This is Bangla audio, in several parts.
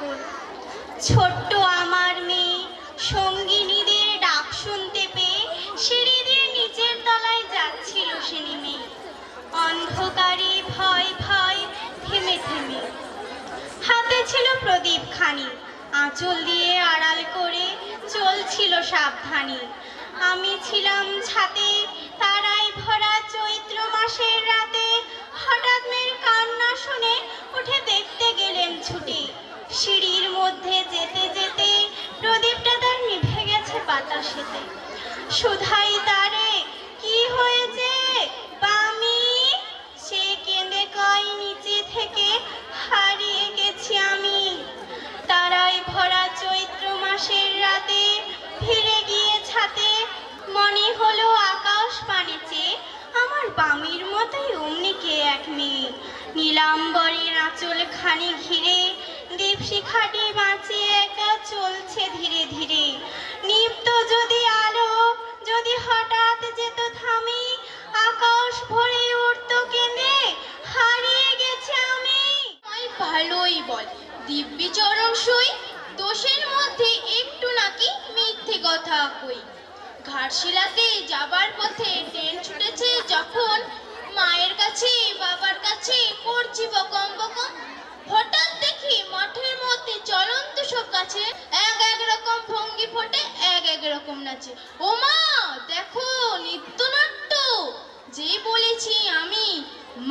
তখন ছোট্ট আমার মেয়ে, সঙ্গিনীদের ডাক শুনতে পেয়ে সিঁড়ি দিয়ে নিচের তলায় যাচ্ছিল সে নেমে। অন্ধকারে ভয় ভয় থেমে থেমে। হাতে ছিল প্রদীপ খানি। আঁচল দিয়ে আড়াল করে চলছিল সাবধানে। আমি ছিলাম ছাতে, তারাই ভরা চৈত্র মাসের রাতে। হঠাৎ মেয়ের কান্না শুনে উঠে দেখতে গেলেন ছুটে। সিঁড়ির মধ্যে যেতে যেতে প্রদীপটা তার নিভে গেছে বাতাসেতে। সুধাই তারে, কি হয়েছে? বামি, সে কেঁদে কয় নিচে থেকে, হারিয়ে গেছি আমি। তারাই ভরা চৈত্র মাসের রাতে ফিরে গিয়ে ছাতে, মনে হলো আকাশ পানে চেয়ে আমার বামির মতোই অমনি কে এক মেয়ে। নীলাম্বরের আঁচল খানি ঘিরে দীপশিখাটি বাঁচিয়ে একা চলছে ধীরে ধীরে। নিপ্ত যদি আলো, যদি হঠাৎ যেত থামি, আকাশ ভরে উঠতো কেঁদে, হারিয়ে গেছে আমি। আমায় ভালোই বল, দিব্যি চরণ সই, দোষের মধ্যে একটু নাকি মিথ্যে কথা কই। ঘাটশিলাতে যাবার পথে ট্রেন ছুটেছে যখন মায়ের কাছে, বাবার কাছে করছি বকম বকম। হঠাৎ দেখি মাঠের মধ্যে চলন্ত সব কাছে এক এক রকম ভঙ্গি ফোটে, এক এক রকম নাচে। ও মা দেখো নৃত্যনাট্য। যে বলেছি আমি,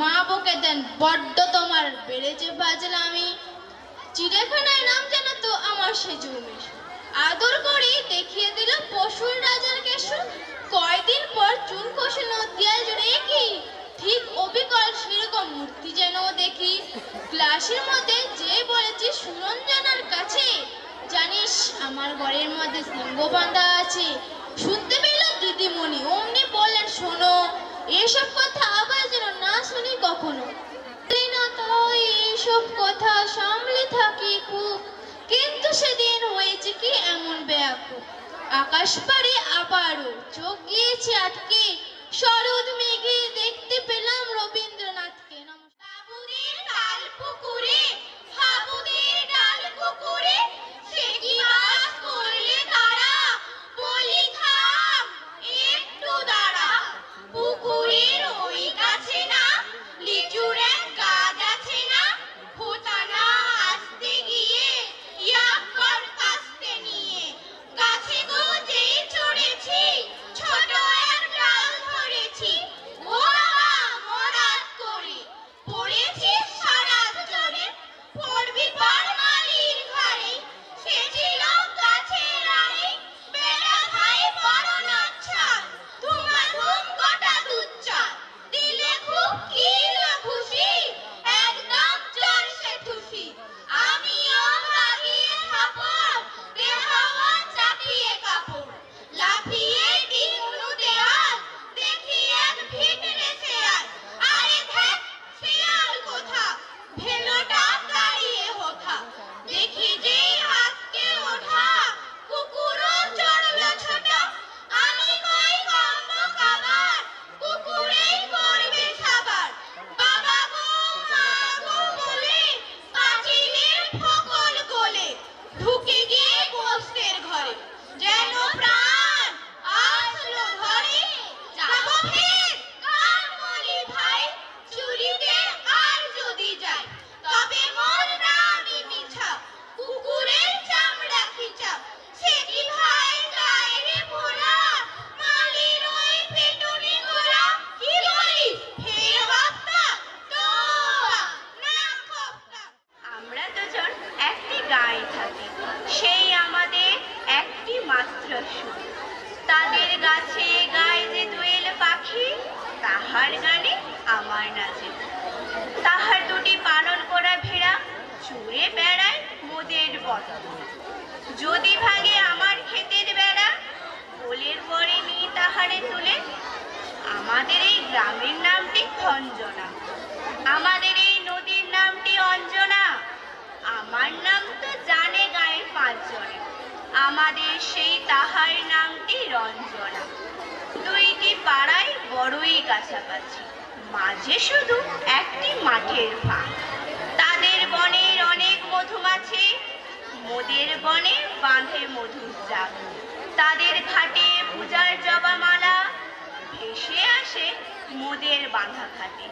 মা বকে দেন, বড্ড তোমার বেড়েছে বাজলা আমি। চিড়িয়াখানায় নাম জানো তো আমার সে জমেশ আদর করে দেখিয়ে দিল পশুর রাজার কেশু কয়দিন পর চুন কষে নদিয়ায় জুড়ে কি ঠিক অবিকল সেরকম মূর্তি যেন দেখি। ক্লাসের মধ্যে যে বলেছে সুরঞ্জনার কাছে, জানিস আমার ঘরের মধ্যে সিংহ বাঁধা আছে। শুনতে পেল দিদিমণি, অমনি বললেন, শোনো, এসব কথা আবার যেন না শুনি কখনো। তাই কথা সামলে থাকি খুব, কিন্তু সেদিন হয়েছে কি এমন ব্যাকুল আকাশ পারে আবারও চোখ গিয়েছে আটকে তাহারে তুলে। আমাদের এই গ্রামের নামটি খঞ্জনা। আমাদের এই নদীর নামটি অঞ্জনা। আমার নাম তো জানে গায়ের পাঁচজনে। আমাদের সেই তাহার নামটি রঞ্জনা। দুইটি পাড়ায় বড়ই কাছাকাছি। মাঝে শুধু একটি মাঠের ফাঁক। তাদের বনের অনেক মধুমাছি মোদের বনে বাঁধে মধুর জাগ তাদের ঘাটে পূজার জবা মালা ভেসে আসে মোদের বাঁধা ঘাটে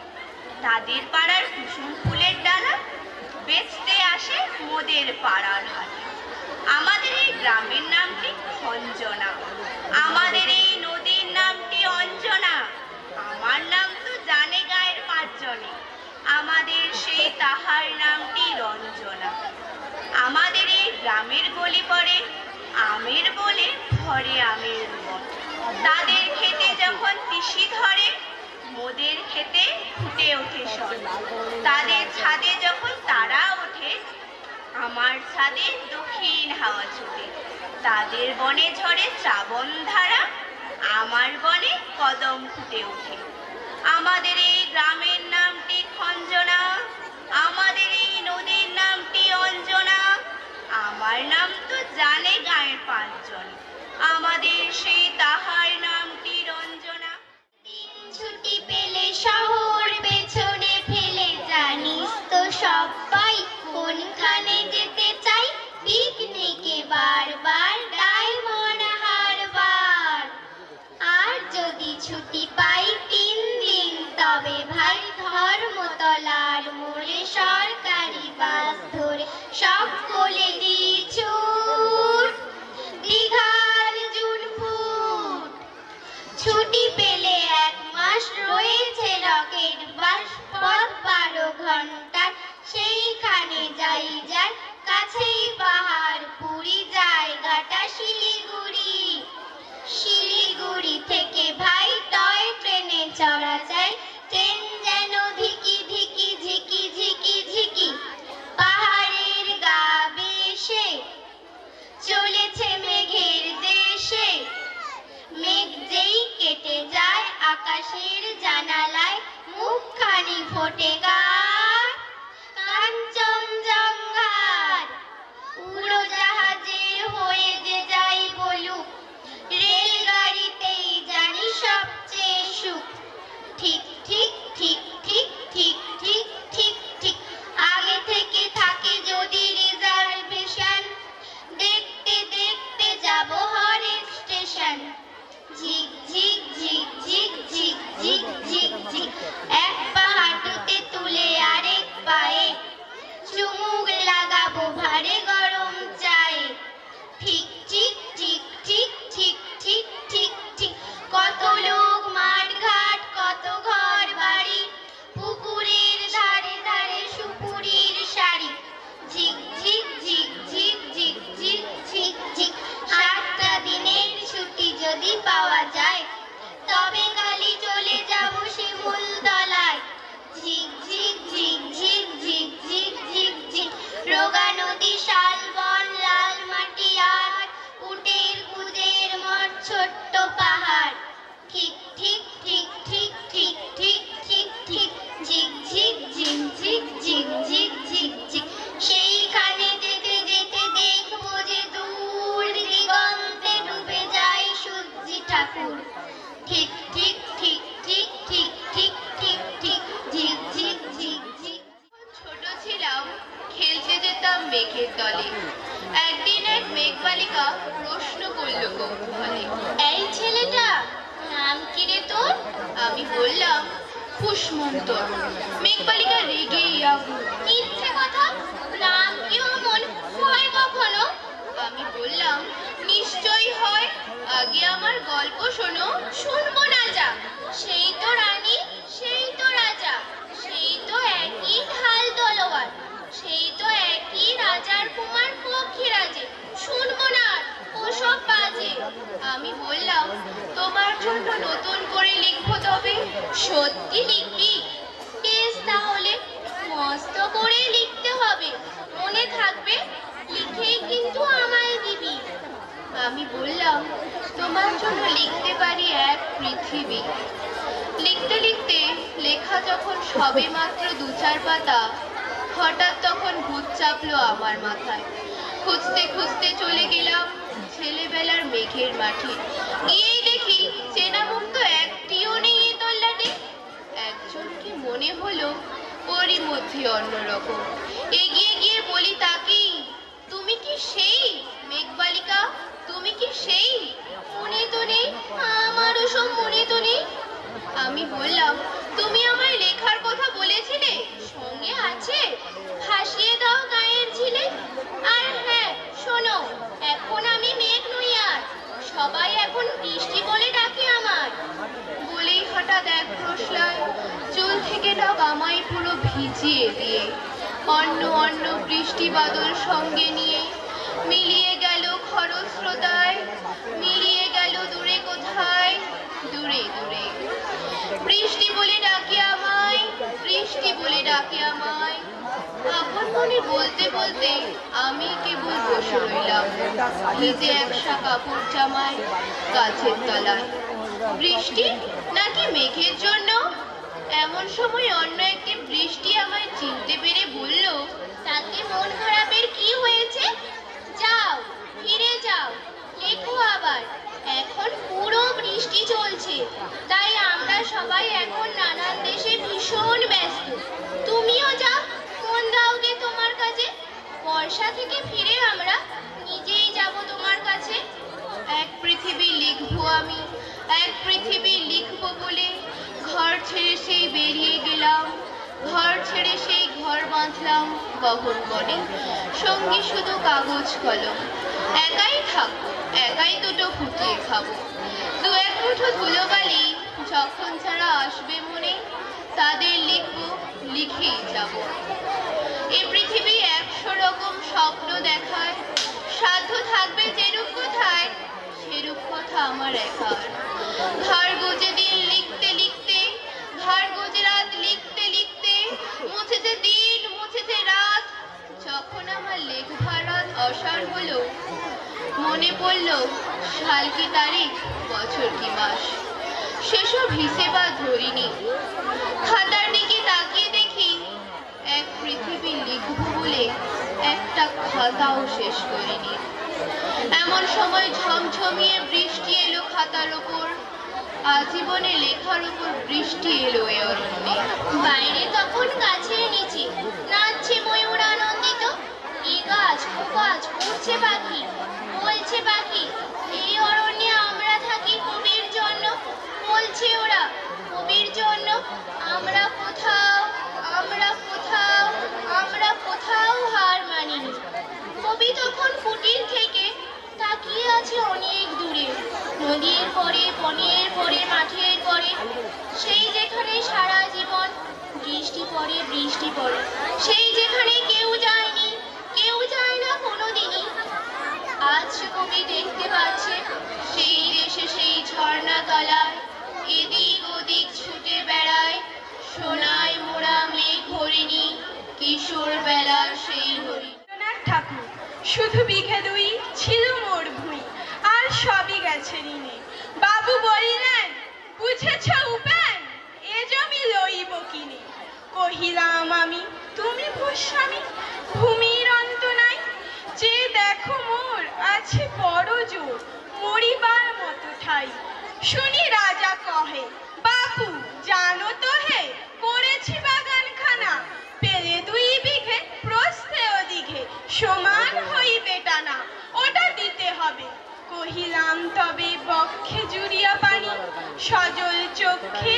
তাদের পাড়ার কুসুম ফুলের ডালা বেচতে আসে মোদের পাড়ার হাটে আমাদের এই গ্রামের নামটি খঞ্জনা। আমাদের এই যখন ধরে, মোদের খেতে ফুটে ওঠে সন তাদের ছাদে যখন তারা ওঠে, আমার ছাদে দক্ষিণ হাওয়া ছোটে। তাদের বনে ঝরে শ্রাবণ ধারা, আমার বনে কদম ফুটে ওঠে। আমাদের এই গ্রামের নামটি খঞ্জনা, আমাদের এই নদীর নামটি অঞ্জনা। আমার নাম তো জানে গায়ের পাঁচজন। আমাদের সেই তাহার পেলে এক মাস রয়েছে রকেট বাস, পথ বারো ঘণ্টার সেইখানে যাই যাই কাছেই পাহাড়, পুরী জায়গাটা Siliguri Siliguri jing jing jing বললাম, নিশ্চয়ই হয়। আগে আমার গল্প শোনো, শুনব না যা। সেই তো রানী, সেই তো রাজা, সেই তো একই ঢাল তলোয়ার, সেই তো একই রাজার কুমার পক্ষীরাজে। শুনব না ওসব বাজে। আমি বললাম, তোমার জন্য নতুন করে লিখব তবে? সত্যি লিখবি? বেশ তাহলে, মস্ত করে লিখতে হবে। মনে থাকবে, লিখেই কিন্তু দিবি আমি বললাম, তোমার জন্য লিখতে পারি এক পৃথিবী। লিখতে লিখতে লেখা যখন সবে মাত্র দু চার পাতা, হঠাৎ তখন ভূত চাপলো আমার মাথায়। খুঁজতে খুঁজতে চলে গেলাম ছেলেবেলার মেঘের মাঠে। গিয়েই দেখি চেনা মুখ তো একটিও নেই এ তল্লাটে। একজনকে মনে হলো ওরই মধ্যে অন্যরকম। এগিয়ে গিয়ে বলি, তাকেই? তুমি কি সেই? কি সেই? মনে তো নেই, আমারও সব মনে তো নেই। আমি বললাম, তুমি আমায় লেখার কথা বলেছিলে? সঙ্গে আছে? ভাসিয়ে দাও গায়ের ঝিলে। আর হ্যাঁ শোনো, এখন আমি মেঘ নই আর। সবাই এখন বৃষ্টি বলে ডাকে আমার বলেই হঠাৎ এক প্রশ্নয়, চুল থেকে ডাক আমায় পুরো ভিজিয়ে দিয়ে। অন্য অন্য বৃষ্টি বাদল সঙ্গে নিয়ে মিলিয়ে গেল খরস্রোতায় মিলিয়ে গেল দূরে কোথায়? দূরে দূরে। বৃষ্টি বলে ডাকে আমায়, বৃষ্টি বলে ডাকে আমায়। আপন মনে বলতে বলতে আমি কেবল বসে রইলাম ভিজে একসা কাপড় জামায় গাছের তলায়। বৃষ্টি নাকি মেঘের জন্য? এমন সময় অন্য একটি বৃষ্টি আমায় চিনতে পেরে বলল তাকে মন খারাপের কি হয়েছে? যাও, ফিরে যাও। লেখো আবার, এখন পুরো বৃষ্টি চলছে, তাই আমরা সবাই এখন নানান দেশে ভীষণ ব্যস্ত। তুমিও যাও মন দাওগে তোমার কাছে। বর্ষা থেকে ফিরে আমরা নিজেই যাব তোমার কাছে। এক পৃথিবী লিখব আমি, এক পৃথিবী লিখব বলে ঘর ছেড়ে সেই বেরিয়ে গেলাম। ঘর ছেড়ে সেই ঘর বাঁধলাম বহন বনে। সঙ্গী শুধু কাগজ কলম। একাই থাকব, একাই দুটো ফুটিয়ে খাব। দু এক মুঠো ধুলোবালি যখন ছাড়া আসবে মনে, তাদের লিখব, লিখেই যাব। এ পৃথিবী একশো রকম স্বপ্ন দেখায়। সাধ্য থাকবে যেরূপ কোথায়, সেরূপ কথা আমার একার। ঘর গোজে দিন লিখতে লিখতে, ঘর গোজে রাত লিখতে লিখতে মুছেছে দিন মুছেছে রাত, যখন আমার লেখবার রাত অসার হলো, মনে পড়ল, সাল কি তারিখ, বছর কি মাস? সেসব হিসেবা ধরিনি। খাতার দিকে তাকিয়ে দেখি, এক পৃথিবী লিখব বলে একটা খাতাও শেষ করিনি। এমন সময় ঝমঝমিয়ে বৃষ্টি এলো খাতার ওপর। আজীবনে লেখার উপর বৃষ্টি এলো এ অরণ্যে। বাইরে তখন গাছের নিচে নাচছে ময়ূর আনন্দিত। এ গাছ, ও গাছ উঠছে পাখি, বলছে পাখি এই অরণ্যে আমরা থাকি কবির জন্য। বলছে ওরা, কবির জন্য? আমরা কোথাও কহিলাম আমি, তুমি ভূস্বামী ভূমির অন্ত নাই। যে দেখো মোর আছে বড় জোর, মরিবার মতো ঠাই। শুনি রাজা কহে, বাপু, জানো তো হে, করেছি বাগানখানা। পেলে দুই বিঘে প্রস্থে ওদিঘে সমান হইবে টানা। ওটা দিতে হবে। কহিলাম, তবে বক্ষে জুড়িয়া পানি, সজল চক্ষে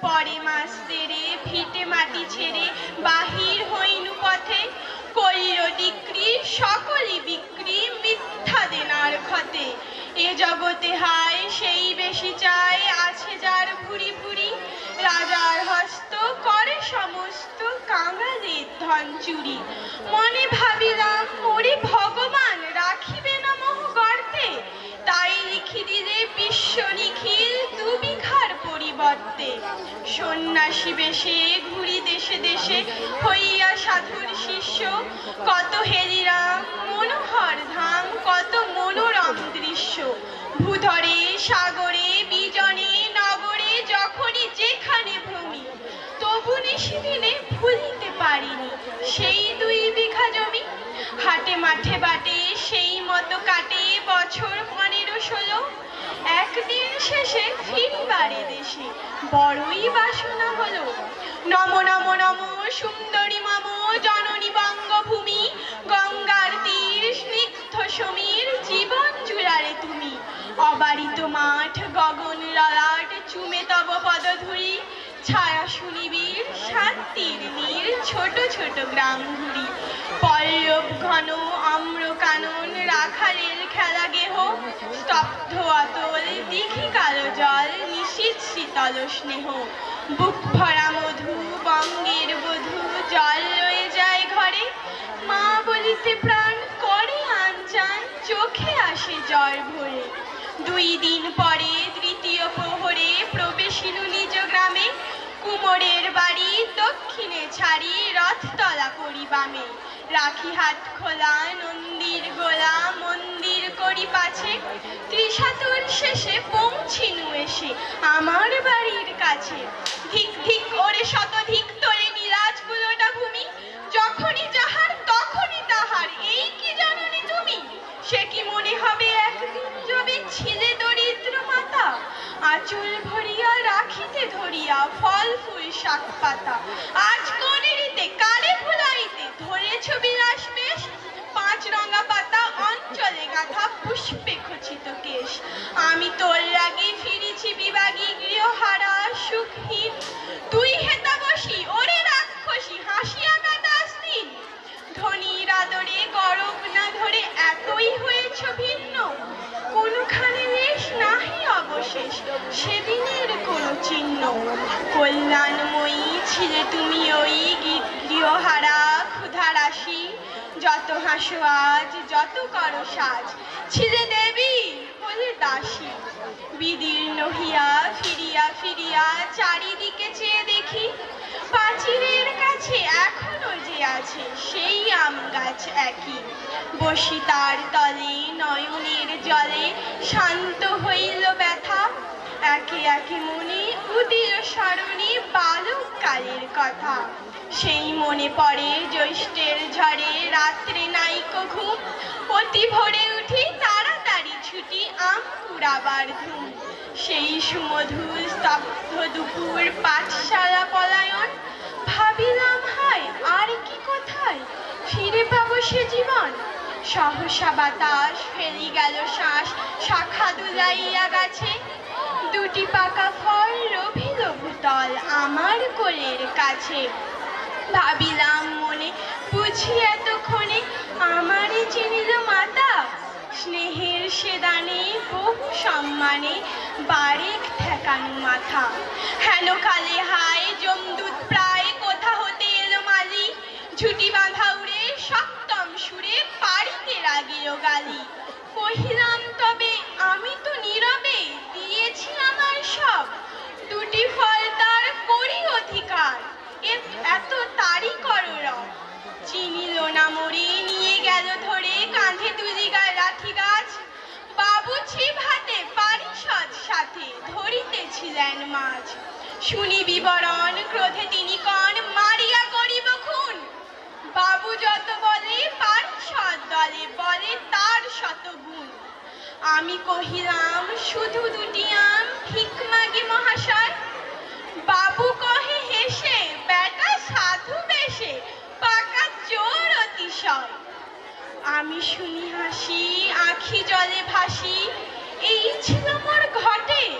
পরে মাস দেরে ভিটে মাটি ছেড়ে বাহির হইনু পথে। করিল ডিক্রি, সকলই বিক্রি মিথ্যা দেনার ক্ষতে। এ জগতে হায়, সেই বেশি চায় আছে যার ভুরি ভুরি। রাজার হস্ত করে সমস্ত কাঙালের ধন চুরি। মনে সন্ন্যাসী বেশে ঘুরি দেশে দেশে হইয়া সাধুর শিষ্য। কত হেরিরাম মনোহর ধাম, কত মনোরম দৃশ্য। ভূধরে, সাগরে, বিজনে, নগরে, যখনই যেখানে ভূমি তবু নিশিদিনে ভুলিতে পারিনি সেই দুই বিঘা জমি। হাটে মাঠে বাটে, সেই মতো কাটে বছর পনেরো ষোলো। একদিন শেষে ফিরিবারে দেশে বড়ই বাসনা হলো। নম নম নম, সুন্দরী মম, জননী বঙ্গভূমি, গঙ্গার তীর স্নিগ্ধ সমীর জীবন জুড়ারে তুমি। অবারিত মাঠ, গগন ললাট, চুমে তব পদধূলি, ছায়া শুনিবির শান্তির নীর, ছোট ছোট গ্রাম ঘুরি। পল্লব ঘন আম্র কানন রাখালের খেলা গেহ, স্তব্ধ অতল দিঘি কালো জল নিশীত শীতল স্নেহ। বুক ভরা মধু, বঙ্গের বধূ, জল লয়ে যায় ঘরে। মা বলিতে প্রাণ করে আনচান, চোখে আসে জল ভরে। দুই দিন পরে তৃতীয় প্রহরে প্রবেশিনু নিজ গ্রামে। কুমোরের বাড়ি দক্ষিণে ছাড়ি রথতলা করি বামে। রাখি হাত খোলা, নন্দির গোলা, মন্দির করি পাছে ত্রিশাতুর শেষে পৌঁছিনু এসে আমার বাড়ির কাছে। ধিক ধিক ওরে শতধিক তোরে নীলাজগুলোটা ভূমি, যখনই যাহার তখনই তাহার, এই কি জাননি তুমি? সে কি মনে হবে একদিন যবে ছিলে দরিদ্র মাতা? আঁচল ভরিয়া রাখিতে ধরিয়া ফল, ফুল, শাক, পাতা। আজ কনেরিতে কালে ফুলাইতে ধরেছ বিলাস বেশ পাতা অঞ্চলে গাঁথা পুষ্পে খচিত কেশ। আমি তোর লাগি ফিরেছি বিভাগী গৃহহারা সুখহীন। তুই হেতা বসি, ওরে রাক্ষসী, হাসিয়া কাটাস দিন ধনির আদরে গরব না ধরে এতই হয়েছ ভিন্ন। কোনখানে লেশ নাহি অবশেষ, সেদিনের কোনো চিহ্ন। কল্যাণময়ী ছিলে তুমি ওই যত হাসো আজ, যত করো সাজ। ছিলে দেবী হলে দাসী। বিদীর্ণ হিয়া ফিরিয়া ফিরিয়া চারিদিকে চেয়ে দেখি, পাঁচিলের কাছে এখনও যে আছে সেই আম গাছ একই। বসি তার তলে, নয়নের জলে শান্ত হইল ব্যথা। একে একে মনে কালের কথা। সেই মনে পড়ে জ্যৈষ্ঠের ঝড়ে, রাত্রে নাইকো ঘুম। অতি ভোরে উঠি তাড়াতাড়ি ছুটি আম কুড়াবার ধুম। সেই সুমধুর স্তব্ধ দুপুর পাঠশালা পলায়ন। ভাবিলাম, হায়, আর কি কোথায়? ফিরে পাবো সে জীবন। সহসা বাতাস ফেলি গেল শ্বাস, শাখা দুলাইয়া গাছে। দুটি পাকা ফল রভিল ভূতল আমার কোলের কাছে। ভাবিলাম মনে, বুঝি এতক্ষণে আমারই চিনিল মাতা। স্নেহের সেদানে বহু সম্মানে বারেক ঠেকানো মাথা। হেন কালে হায় জমদূত প্রায় কোথা হতে এলো মালি? ঝুটি বাঁধা উড়ে সপ্তম সুরে পারিতে লাগিল গালি কহিলাম তবে আমি তো নীরবে দিয়েছি আমার সব দুটি ফল তার করি অধিকার এ- এত তারি করো রব। চিনিল না মরি, নিয়ে গেল ধরে, কাঁধে তুলি গায়ে লাঠি গাছ। বাবু ছিপ হাতে পারিষদ সাথে ধরিতেছিলেন মাছ। শুনি বিবরণ, ক্রোধে তিনি কন, মারিয়া করিব খুন। বাবু যত বলে, পারিষদ দলে বলে তার শত গুণ আমি কহিলাম, শুধু দুটি আম ভিক মাগে মহাশয়? বাবু আমি শুনি হাসি, আখি জলে ভাসি। এই ছিল আমার ঘটে।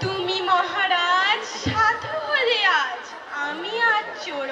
তুমি মহারাজ, সাধু হলে আজ। আমি আর চোর